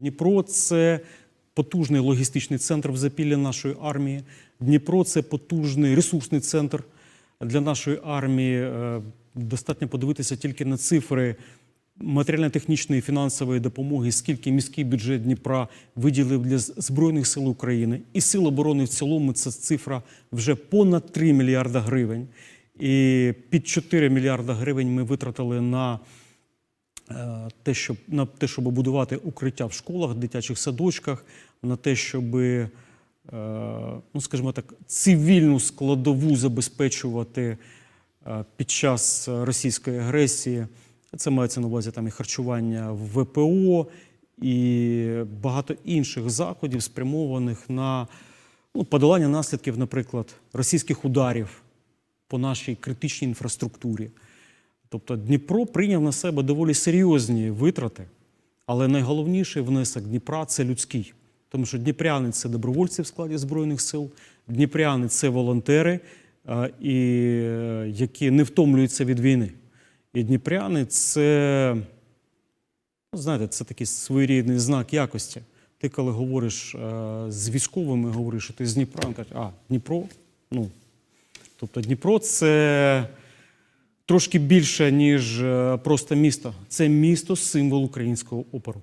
Дніпро це потужний логістичний центр в запіллі нашої армії. Дніпро це потужний ресурсний центр для нашої армії. Е, Достатньо подивитися тільки на цифри матеріально-технічної фінансової допомоги, скільки міський бюджет Дніпра виділив для Збройних сил України. І сил оборони в цілому це цифра вже понад 3 мільярда гривень. І під 4 мільярда гривень ми витратили на те, щоб на те, щоб будувати укриття в школах, дитячих садочках, на те, щоб, е, ну скажімо так, цивільну складову забезпечувати е, під час російської агресії. Це мається на увазі там і харчування в ВПО, і багато інших заходів, спрямованих на ну, подолання наслідків, наприклад, російських ударів по нашій критичній інфраструктурі. Тобто Дніпро прийняв на себе доволі серйозні витрати, але найголовніший внесок Дніпра це людський. Тому що дніпряни це добровольці в складі Збройних сил, дніпряни це волонтери, е, і, е, які не втомлюються від війни. І дніпряни це, ну, знаєте, це такий своєрідний знак якості. Ти, коли говориш е, з військовими, говориш, що ти з Дніпра, вони кажуть, а, Дніпро, ну. Тобто Дніпро це трошки більше, ніж е, просто місто. Це місто символ українського опору.